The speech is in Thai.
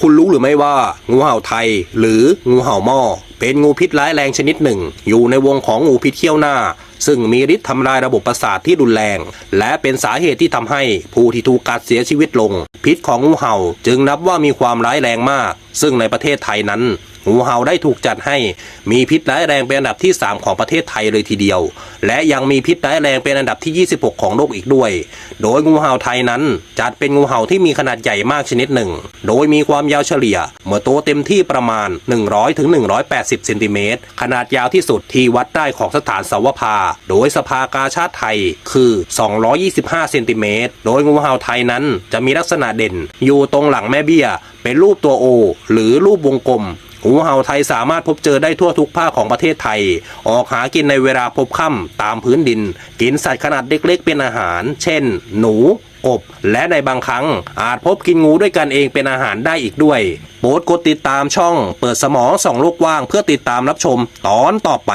คุณรู้หรือไม่ว่างูเห่าไทย หรืองูเห่าหม้อเป็นงูพิษร้ายแรงชนิดหนึ่ง อยู่ในวงของงูพิษเขี้ยวหน้า ซึ่งมีฤทธิ์ทำลายระบบประสาทที่รุนแรง และเป็นสาเหตุที่ทำให้ผู้ที่ถูกกัดเสียชีวิตลง พิษของงูเห่าจึงนับว่ามีความร้ายแรงมาก ซึ่งในประเทศไทยนั้น งูเห่าได้ถูกจัดให้มีพิษร้ายแรงเป็นอันดับที่ 3 ของประเทศไทยเลยทีเดียว และยังมีพิษร้ายแรงเป็นอันดับที่ 26 ของโลกอีกด้วย โดยงูเห่าไทยนั้น จัดเป็นงูเห่าที่มีขนาดใหญ่มากชนิดหนึ่ง โดยมีความยาวเฉลี่ย เมื่อโตเต็มที่ประมาณ 100ถึง180เซนติเมตรขนาดยาวที่สุดที่วัดได้ของสถานสาวภา โดยสภากาชาติไทยคือ 225เซนติเมตรโดยงูเห่าไทยนั้นจะมีลักษณะเด่น อยู่ตรงหลังแม่เบี้ย เป็นรูปตัวโอ หรือรูปวงกลม งูเห่าไทยสามารถพบเจอได้ทั่วทุกภาคของประเทศไทย ออกหากินในเวลาพบค่ำตามพื้นดิน กินสัตว์ขนาดเล็กๆ เป็นอาหาร เช่น หนูกบและในบางครั้งอาจพบกินงูด้วยกันเองเป็นอาหารได้อีกด้วยโปรดกดติดตามช่อง เปิดสมองส่องโลกว่างเพื่อติดตามรับชมตอนต่อไป